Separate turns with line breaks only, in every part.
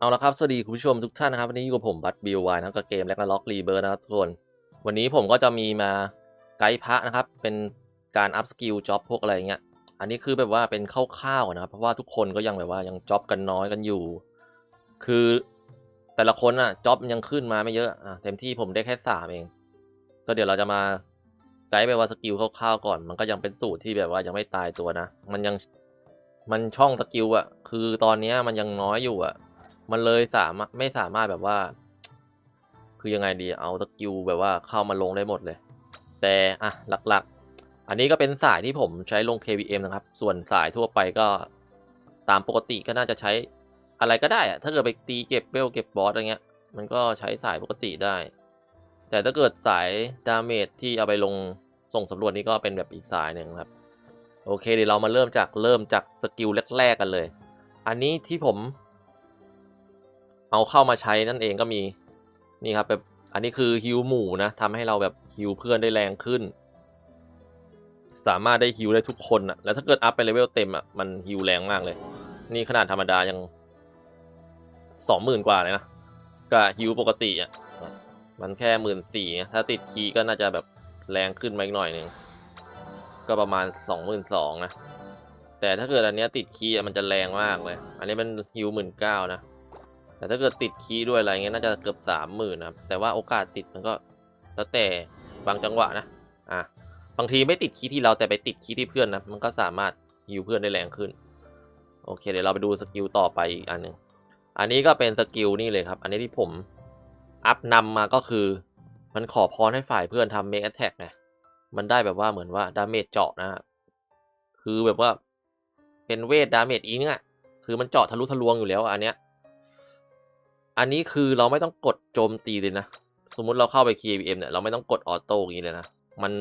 เอาละครับ สวัสดีคุณผู้ชมทุกท่านนะครับ วันนี้อยู่กับผมบัตบิววายนะครับกับเกมแล็กนาล็อกรีเบิร์นะครับทุกคน วันนี้ผมก็จะมีมาไกด์พระนะครับ เป็นการอัพสกิลจ็อบพวกอะไรเงี้ย อันนี้คือแบบว่าเป็นคร่าวๆนะครับ เพราะว่าทุกคนก็ยังแบบว่ายังจ็อบกันน้อยกันอยู่ คือแต่ละคนอะจ็อบยังขึ้นมาไม่เยอะอะเต็มที่ผมได้แค่สามเอง ก็เดี๋ยวเราจะมาไกด์ไปว่าสกิลคร่าวๆก่อน มันก็ยังเป็นสูตรที่แบบว่ายังไม่ตายตัวนะ มันยังมันช่องสกิลอะ คือตอนนี้มันยังน้อยอยู่อะ มันเลยสามารถไม่สามารถแบบว่า คือยังไงดีเอาสกิลแบบว่าเข้ามาลงได้หมดเลย แต่อะหลักๆ อันนี้ก็เป็นสายที่ผมใช้ลง KVM นะครับ ส่วนสายทั่วไปก็ตามปกติก็น่าจะใช้อะไรก็ได้อะถ้าเกิดไปตีเก็บเบลเก็บบอสอะไรเงี้ย มันก็ใช้สายปกติได้ แต่ถ้าเกิดสายดาเมจที่เอาไปลงส่งสำรวจนี่ก็เป็นแบบอีกสายหนึ่งครับ โอเคเดี๋ยวเรามาเริ่มจากเริ่มจากสกิลแรกๆกันเลย อันนี้ที่ผม เอาเข้ามาใช้นั่นเองก็มีนี่ครับแบบอันนี้คือฮิวหมู่นะทำให้เราแบบฮิวเพื่อนได้แรงขึ้น สามารถได้ฮิวได้ทุกคนอะแล้วถ้าเกิดอัพไปเลเวลเต็มอะมันฮิวแรงมากเลย นี่ขนาดธรรมดายังสองหมื่นกว่าเลยนะกับฮิวปกติอะมันแค่หมื่นสี่ถ้าติดคีย์ก็น่าจะแบบแรงขึ้นมาอีกหน่อยหนึ่งก็ประมาณสองหมื่นสองนะแต่ถ้าเกิดอันนี้ติดคีย์มันจะแรงมากเลย อันนี้มันฮิวหมื่นเก้านะ แต่ถ้าเกิดติดคีย์ด้วยอะไรเงี้ยน่าจะเกือบสามหมื่นนะครับ แต่ว่าโอกาสติดมันก็แล้วแต่บางจังหวะนะ อะ บางทีไม่ติดคีย์ที่เราแต่ไปติดคีย์ที่เพื่อนนะ มันก็สามารถฮิวเพื่อนได้แรงขึ้น โอเค เดี๋ยวเราไปดูสกิลต่อไปอีกอันหนึ่ง อันนี้ก็เป็นสกิลนี่เลยครับ อันนี้ที่ผมอัพนำมาก็คือ มันขอพรให้ฝ่ายเพื่อนทำเมกแอตแทกนะมันได้แบบว่าเหมือนว่าดาเมจเจาะนะครับคือแบบว่าเป็นเวทดาเมจอีนึงอะคือมันเจาะทะลุทะลวงอยู่แล้วอันเนี้ย อันนี้คือเราไม่ต้องกดโจมตีเลยนะ สมมุติเราเข้าไป KVM เนี่ยเราไม่ต้องกดออโต้อย่างนี้เลยนะ มัน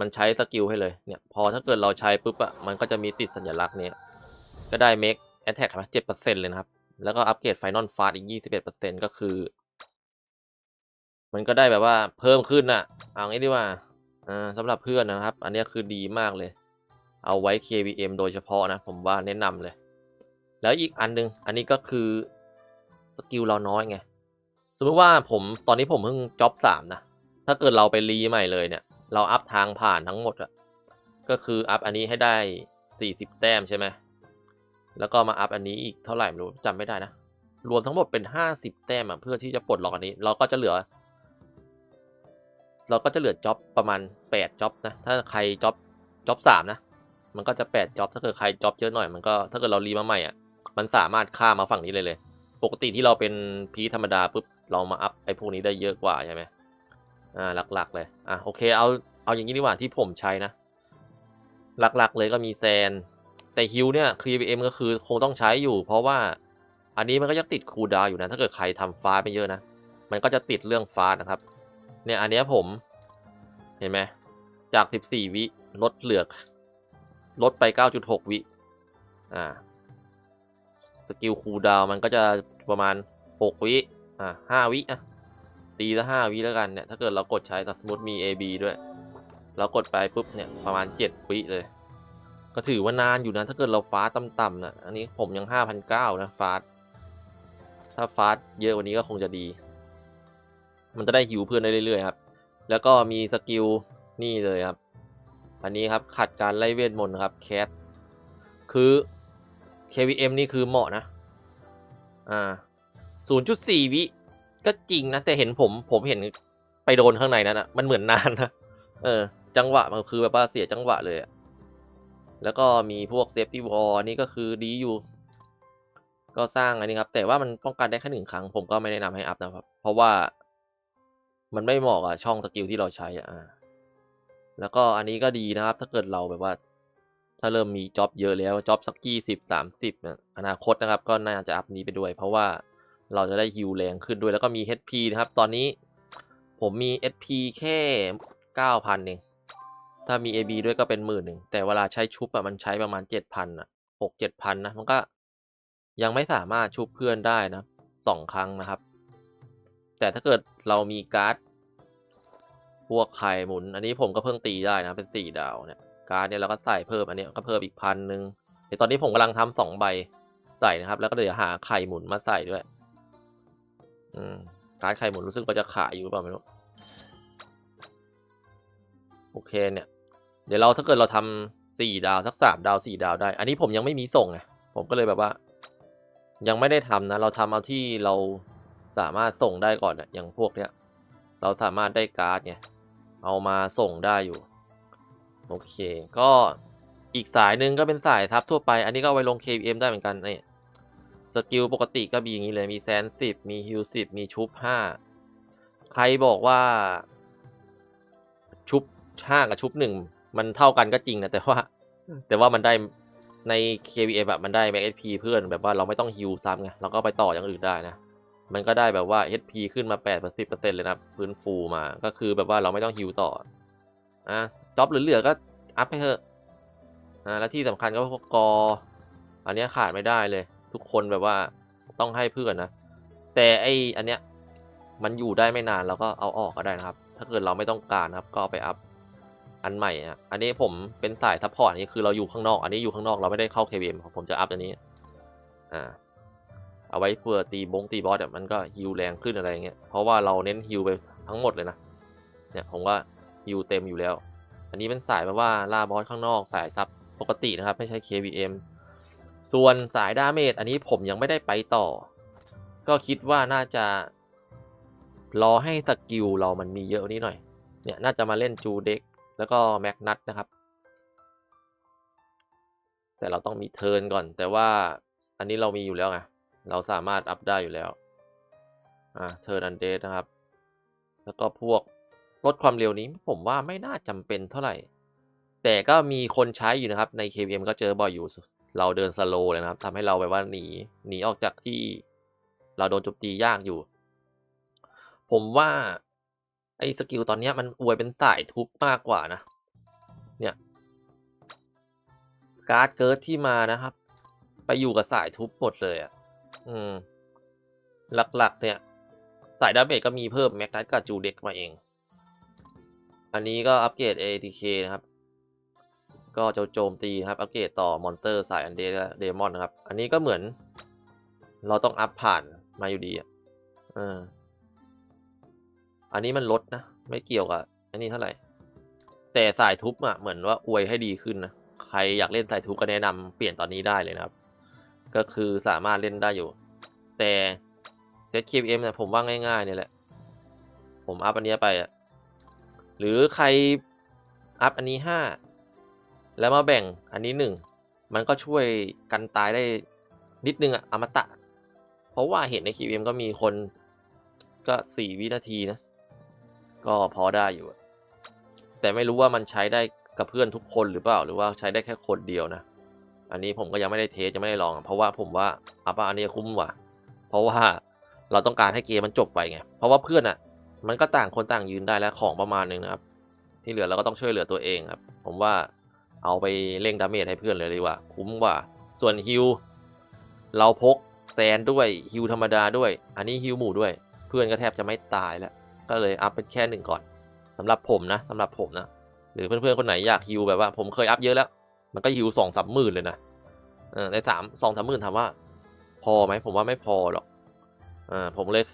มันใช้สกิลให้เลยเนี่ยพอถ้าเกิดเราใช้ปุ๊บอะมันก็จะมีติดสัญลักษณ์เนี้ยก็ได้ make attack มาเจ็ดเปอร์เซ็นต์เลยนะครับ แล้วก็อัปเกรด final fast อีกยี่สิบเอ็ดเปอร์เซ็นต์ก็คือ มันก็ได้แบบว่าเพิ่มขึ้นอะเอางี้ดีกว่าอ่าสำหรับเพื่อนนะครับ อันนี้คือดีมากเลย เอาไว้ KVM โดยเฉพาะนะ ผมว่าแนะนำเลย แล้วอีกอันนึง อันนี้ก็คือ สกิลเราน้อยไง สมมติว่าผมตอนนี้ผมเพิ่งจ็อบสามนะ ถ้าเกิดเราไปรีใหม่เลยเนี่ย เราอัพทางผ่านทั้งหมดอะก็คืออัพอันนี้ให้ได้สี่สิบแต้มใช่ไหม แล้วก็มาอัพอันนี้อีกเท่าไหร่ไม่รู้จำไม่ได้นะ รวมทั้งหมดเป็นห้าสิบแต้มอะเพื่อที่จะปลดล็อกอันนี้ เราก็จะเหลือ เราก็จะเหลือจ็อบประมาณแปดจ็อบนะ ถ้าใครจ็อบจ็อบสามนะ มันก็จะแปดจ็อบถ้าเกิดใครจ็อบเยอะหน่อย มันก็ถ้าเกิดเรารีมาใหม่อะมันสามารถข้ามมาฝั่งนี้เลยเลย ปกติที่เราเป็นพีธรรมดาปุ๊บเรามาอัพไอ้พวกนี้ได้เยอะกว่าใช่ไหมอ่าหลักๆ เลยอะโอเคเอาเอาอย่างนี้ดีกว่าที่ผมใช้นะ หลักๆเลยก็มีแซน แต่ฮิวเนี่ยคือ VM ก็คือคงต้องใช้อยู่ เพราะว่าอันนี้มันก็ยังติดคูลดาวอยู่นะ ถ้าเกิดใครทำฟาไปเยอะนะ มันก็จะติดเรื่องฟานะครับ เนี่ยอันนี้ผมเห็นไหมจาก 14 วิลดเหลือลดไป 9.6 วิอ่าสกิลคูลดาวมันก็จะ ประมาณหกวิอะห้าวิอะตีละห้าวิแล้วกันเนี่ยถ้าเกิดเรากดใช้สมมติมี AB ด้วย เรากดไปปุ๊บเนี่ยประมาณเจ็ดวิเลย ก็ถือว่านานอยู่นะถ้าเกิดเราฟาสต่ำๆนะอันนี้ผมยังห้าพันเก้านะฟาสถ้าฟาสเยอะกว่านี้ก็คงจะดี มันจะได้หิวเพื่อนได้เรื่อยๆครับ แล้วก็มีสกิลนี่เลยครับ อันนี้ครับขัดการไล่เวทมนต์ครับแคทคือ KVM นี่คือเหมาะนะ อ่า0.4วิ ก็จริงนะ แต่เห็นผม ผมเห็นไปโดนข้างในนั้นอะมันเหมือนนานนะ เออ จังหวะมันคือแบบว่าเสียจังหวะเลยอะแล้วก็มีพวก Safety Wall นี่ก็คือดีอยู่ ก็สร้างอันนี้ครับ แต่ว่ามันป้องกันได้แค่หนึ่งครั้ง ผมก็ไม่แนะนำให้อัพนะครับ เพราะว่ามันไม่เหมาะกับช่องสกิลที่เราใช้อะอ่าแล้วก็อันนี้ก็ดีนะครับ ถ้าเกิดเราแบบว่า ถ้าเริ่มมีจ็อบเยอะแล้วจ็อบสักยี่สิบสามสิบอนาคตนะครับก็น่าจะอัพนี้ไปด้วย เพราะว่าเราจะได้ฮิวแรงขึ้นด้วยแล้วก็มี HP นะครับ ตอนนี้ผมมี HP แค่เก้าพันเองถ้ามี AB ด้วยก็เป็นหมื่นหนึ่งแต่เวลาใช้ชุบอะมันใช้ประมาณเจ็ดพันอะหกเจ็ดพันนะมันก็ยังไม่สามารถชุบเพื่อนได้นะสองครั้งนะครับ แต่ถ้าเกิดเรามีการ์ดพวกไข่หมุน อันนี้ผมก็เพิ่งตีได้นะเป็นสี่ดาวเนี่ย การ์ดเนี่ยเราก็ใส่เพิ่มอันนี้ก็เพิ่มอีกพันหนึ่งแต่ตอนนี้ผมกำลังทำสองใบใส่นะครับ แล้วก็เดี๋ยวหาไข่หมุนมาใส่ด้วย อืมการ์ดไข่หมุนรู้สึกว่าจะขายอยู่หรือเปล่าไม่รู้โอเคเนี่ย เดี๋ยวเราถ้าเกิดเราทำสี่ดาวสักสามดาวสี่ดาวได้ อันนี้ผมยังไม่มีส่งไงผมก็เลยแบบว่า ยังไม่ได้ทำนะ เราทำเอาที่เราสามารถส่งได้ก่อนอะอย่างพวกเนี้ย เราสามารถได้การ์ดไงเอามาส่งได้อยู่ โอเค ก็อีกสายหนึ่งก็เป็นสายทับทั่วไป อันนี้ก็ไว้ลง KVM ได้เหมือนกันนี่สกิลปกติก็มีอย่างนี้เลยมีแซนสิบมีฮิลสิบมีชุบห้าใครบอกว่า ชุบห้ากับชุบหนึ่งมันเท่ากันก็จริงนะแต่ว่า แต่ว่ามันได้ใน KVM แบบมันได้ Max HP เพื่อนแบบว่าเราไม่ต้องฮิลซ้ำไงเราก็ไปต่ออย่างอื่นได้นะ มันก็ได้แบบว่า HP ขึ้นมา8 10%เลยนะฟื้นฟูมาก็คือแบบว่าเราไม่ต้องฮิวต่อ อะจ็อบเหลือๆก็อัพให้เถอะอ่าแล้วที่สำคัญก็พวกกอ อันนี้ขาดไม่ได้เลย ทุกคนแบบว่าต้องให้เพื่อนนะ แต่ไออันเนี้ยมันอยู่ได้ไม่นานเราก็เอาออกก็ได้นะครับ ถ้าเกิดเราไม่ต้องการนะครับ ก็เอาไปอัพอันใหม่อะอันนี้ผมเป็นสายทัพพอร์ตนี่คือเราอยู่ข้างนอก อันนี้อยู่ข้างนอกเราไม่ได้เข้า KVM ผมจะอัพอันนี้ อ่า เอาไว้เพื่อตีบงตีบอสแบบมันก็ฮิวแรงขึ้นอะไรเงี้ย เพราะว่าเราเน้นฮิวไปทั้งหมดเลยนะ เนี่ยผมว่า ฮิวเต็มอยู่แล้ว อันนี้เป็นสายแบบว่าล่าบอสข้างนอกสายซับปกตินะครับ ไม่ใช่ KVM ส่วนสายดาเมจอันนี้ผมยังไม่ได้ไปต่อ ก็คิดว่าน่าจะ รอให้สกิลเรามันมีเยอะนี้หน่อย เนี่ยน่าจะมาเล่นจูเด็กแล้วก็แม็กนัทนะครับ แต่เราต้องมีเทิร์นก่อน แต่ว่าอันนี้เรามีอยู่แล้วไง เราสามารถอัพได้อยู่แล้ว อ่าเทิร์นอันเดสนะครับ แล้วก็พวก ลดความเร็วนี้ผมว่าไม่น่าจำเป็นเท่าไหร่ แต่ก็มีคนใช้อยู่นะครับใน KVM ก็เจอบ่อยอยู่ เราเดินสโลเลยนะครับทำให้เราแบบว่าหนีหนีออกจากที่เราโดนโจมตียากอยู่ ผมว่าไอ้สกิลตอนนี้มันอวยเป็นสายทุบมากกว่านะ เนี่ยการ์ดเกิร์ดที่มานะครับ ไปอยู่กับสายทุบหมดเลยอะ อืม หลักๆ เนี่ย สายดาเมจก็มีเพิ่มแม็กนัทกับจูเด็กมาเอง อันนี้ก็อัปเกรด ATK นะครับ ก็จะโจมตีนะครับ อัปเกรดต่อมอนเตอร์สายอันเดและเดมอนนะครับ อันนี้ก็เหมือน เราต้องอัพผ่านมาอยู่ดีอะอออันนี้มันลดนะ ไม่เกี่ยวกับอันนี้เท่าไหร่ แต่สายทุบอะเหมือนว่าอวยให้ดีขึ้นนะ ใครอยากเล่นสายทุบก็แนะนำเปลี่ยนตอนนี้ได้เลยนะครับ ก็คือสามารถเล่นได้อยู่ แต่เซต KM เนี่ยผมว่าง่ายๆเนี่ยแหละ ผมอัพอันนี้ไปอะ หรือใครอัพอันนี้ห้าแล้วมาแบ่งอันนี้หนึ่งมันก็ช่วยกันตายได้นิดนึงอะอมตะ เพราะว่าเห็นใน KM ก็มีคนก็สี่วินาทีนะ ก็พอได้อยู่ แต่ไม่รู้ว่ามันใช้ได้กับเพื่อนทุกคนหรือเปล่า หรือว่าใช้ได้แค่คนเดียวนะ อันนี้ผมก็ยังไม่ได้เทสยังไม่ได้ลอง เพราะว่าผมว่าอัพอันนี้คุ้มว่าเพราะว่าเราต้องการให้เกมมันจบไปไง เพราะว่าเพื่อนอะ มันก็ต่างคนต่างยืนได้แล้วของประมาณนึงนะครับ ที่เหลือเราก็ต้องช่วยเหลือตัวเองครับ ผมว่าเอาไปเร่งดาเมจให้เพื่อนเลยดีกว่า คุ้มกว่า ส่วนฮิลเราพกแซนด้วยฮิลธรรมดาด้วย อันนี้ฮิลหมู่ด้วย เพื่อนก็แทบจะไม่ตายแล้ว ก็เลยอัพเป็นแค่หนึ่งก่อนสำหรับผมนะสำหรับผมนะ หรือเพื่อนๆคนไหนอยากฮิลแบบว่า ผมเคยอัพเยอะแล้ว มันก็ฮิวสองสามหมื่นเลยนะในสามสองสามหมื่นถามว่า พอไหมผมว่าไม่พอหรอกอ่าผมเลย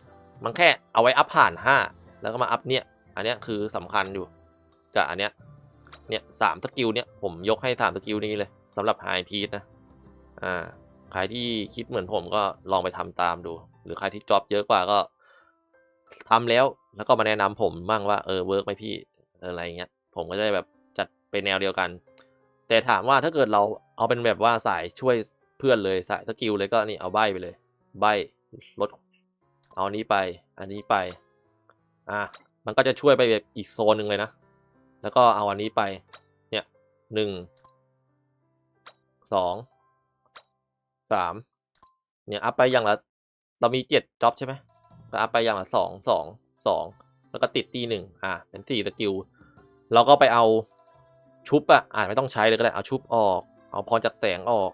มันแค่เอาไว้อัพผ่านห้า แล้วก็มาอัพเนี่ย อันเนี้ยคือสำคัญอยู่กับอันเนี้ย เนี่ยสามสกิลเนี่ยผมยกให้สามสกิลนี้เลยสำหรับไฮพีทนะ อ่า ใครที่คิดเหมือนผมก็ลองไปทำตามดู หรือใครที่จ็อบเยอะกว่าก็ทำแล้วแล้วก็มาแนะนำผมบ้างว่าเออเวิร์กไหมพี่อะไรเงี้ย ผมก็จะได้แบบจัดเป็นแนวเดียวกัน แต่ถามว่าถ้าเกิดเราเอาเป็นแบบว่าสายช่วยเพื่อนเลยสายสกิลเลยก็นี่เอาใบไปเลย ใบลดเอานี้ไป อันนี้ไป อะมันก็จะช่วยไปแบบอีกโซนหนึ่งเลยนะ แล้วก็เอาอันนี้ไป เนี่ยหนึ่งสองสามเนี่ยอัพไปอย่างละ เรามีเจ็ดจ็อบใช่ไหมก็อัพไปอย่างละสองสองสองแล้วก็ติดตีหนึ่งอะเป็นสี่สกิลเราก็ไปเอาชุบอะอาจไม่ต้องใช้เลยก็ได้เอาชุบออก เอาพรจากแสงออก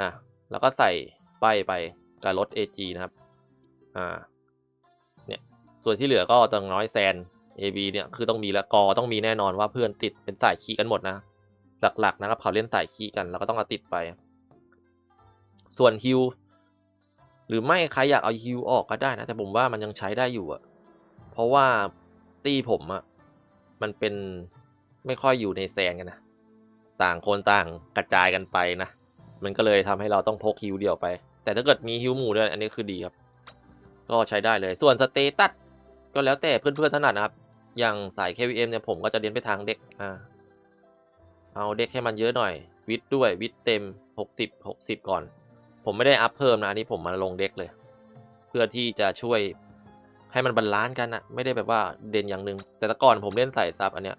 นะแล้วก็ใส่ใบไปกับรถ AG นะครับ อ่า ส่วนที่เหลือก็ต้องน้อยแซน AB เนี่ยคือต้องมีแล้วกอต้องมีแน่นอนว่าเพื่อนติดเป็นสายคีกันหมดนะ หลักๆนะครับเขาเล่นสายคีกันเราก็ต้องเอาติดไป ส่วนฮิวหรือไม่ใครอยากเอาฮิวออกก็ได้นะ แต่ผมว่ามันยังใช้ได้อยู่อะเพราะว่าตี้ผมอะมันเป็นไม่ค่อยอยู่ในแซนกันนะต่างคนต่างกระจายกันไปนะ มันก็เลยทำให้เราต้องพกฮิวเดียวไป แต่ถ้าเกิดมีฮิวหมู่ด้วยอันนี้คือดีครับ ก็ใช้ได้เลยส่วนสเตตัส ก็แล้วแต่เพื่อนๆถนัดนะครับ อย่างสาย KVM เนี่ยผมก็จะเน้นไปทางเด็กอ่าเอาเด็กให้มันเยอะหน่อย วิทด้วยวิทเต็ม 60 60 ก่อน ผมไม่ได้อัพเพิ่มนะอันนี้ผมมาลงเด็กเลย เพื่อที่จะช่วยให้มันบาลานซ์กันนะไม่ได้แบบว่าเด่นอย่างหนึ่งแต่แต่ก่อนผมเล่นใส่ซับอันเนี้ย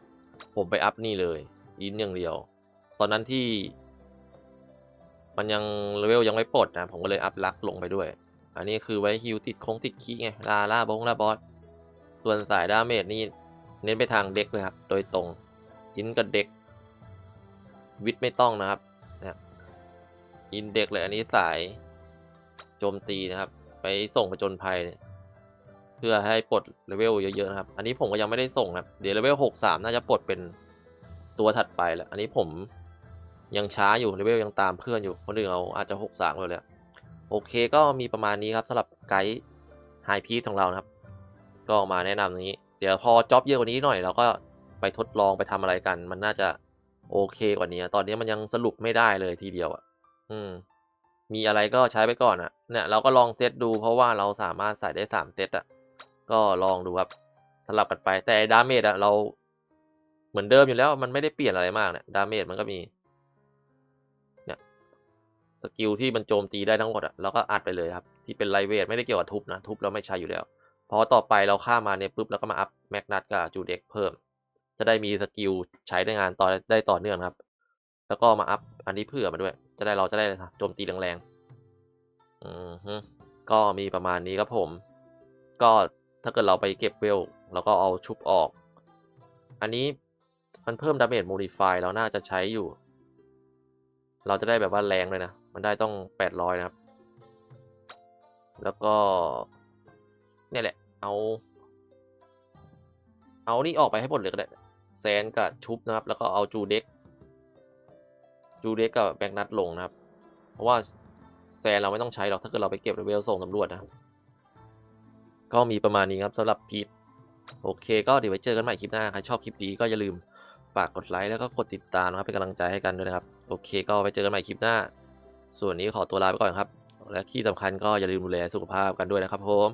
ผมไปอัพนี่เลยอินอย่างเดียว ตอนนั้นที่ มันยังเลเวลยังไม่ปลดนะผมก็เลยอัพลักลงไปด้วย อันนี้คือไว้ฮิวติดคงติดคีไงลาล่าบงลาบอส ส่วนสายดาเมจนี่เน้นไปทางเด็กเลยครับ โดยตรงอินกับเด็ก วิทไม่ต้องนะครับนะอินเด็กเลยอันนี้สายโจมตีนะครับ ไปส่งผจญภัยเนี่ยเพื่อให้ปลดเลเวลเยอะๆนะครับ อันนี้ผมก็ยังไม่ได้ส่งนะครับเดี๋ยวเลเวลหกสามน่าจะปลดเป็นตัวถัดไปแหละอันนี้ผมยังช้าอยู่เลเวลยังตามเพื่อนอยู่ คนอื่นเอาอาจจะหกสามไปเลยโอเคก็มีประมาณนี้ครับสำหรับไกด์ไฮพีทของเรานะครับ ก็มาแนะนำอย่านี้ เดี๋ยวพอจ็อบเยอะกว่านี้หน่อยเราก็ไปทดลองไปทำอะไรกัน มันน่าจะโอเคกว่านี้ ตอนนี้มันยังสรุปไม่ได้เลยทีเดียวอะ อืม มีอะไรก็ใช้ไปก่อนอะ เนี่ยเราก็ลองเซตดูเพราะว่าเราสามารถใส่ได้สามเซตอะ ก็ลองดูครับสลับกันไป แต่ดาเมจอะเราเหมือนเดิมอยู่แล้ว มันไม่ได้เปลี่ยนอะไรมากเนี่ยดาเมจมันก็มี เนี่ยสกิลที่มันโจมตีได้ทั้งหมดอะเราก็อัดไปเลยครับ ที่เป็นไลเวทไม่ได้เกี่ยวกับทุบนะ ทุบแล้วไม่ใช่อยู่แล้ว พอต่อไปเราข้ามาเนี่ยปุ๊บแล้วก็มาอัพแมกนัตกับจูเด็กเพิ่ม จะได้มีสกิลใช้ได้งานต่อได้ต่อเนื่องครับ แล้วก็มาอัพอันนี้เผื่อมาด้วย จะได้เราจะได้โจมตีแรงๆอือฮึก็มีประมาณนี้ครับผม ก็ถ้าเกิดเราไปเก็บเวลเราก็เอาชุบออก อันนี้มันเพิ่มดาเมจโมดิฟายเราน่าจะใช้อยู่ เราจะได้แบบว่าแรงเลยนะ มันได้ต้อง 800 นะครับ แล้วก็ เนี่ยแหละ เอา เอานี่ออกไปให้หมดเลยก็ได้แซนกับชุบนะครับ แล้วก็เอาจูเด็ก จูเด็กกับแบงนัทลงนะครับ เพราะว่าแซนเราไม่ต้องใช้หรอกถ้าเกิดเราไปเก็บเลเวลส่งตำรวจนะ ก็มีประมาณนี้ครับสำหรับพีทโอเค ก็เดี๋ยวไว้เจอกันใหม่คลิปหน้า ใครชอบคลิปนี้ก็อย่าลืมฝากกดไลค์แล้วก็กดติดตามนะครับเป็นกำลังใจให้กันด้วยนะครับ โอเค ก็ไว้เจอกันใหม่คลิปหน้า ส่วนนี้ขอตัวลาไปก่อนครับ และที่สำคัญก็อย่าลืมดูแลสุขภาพกันด้วยนะครับผม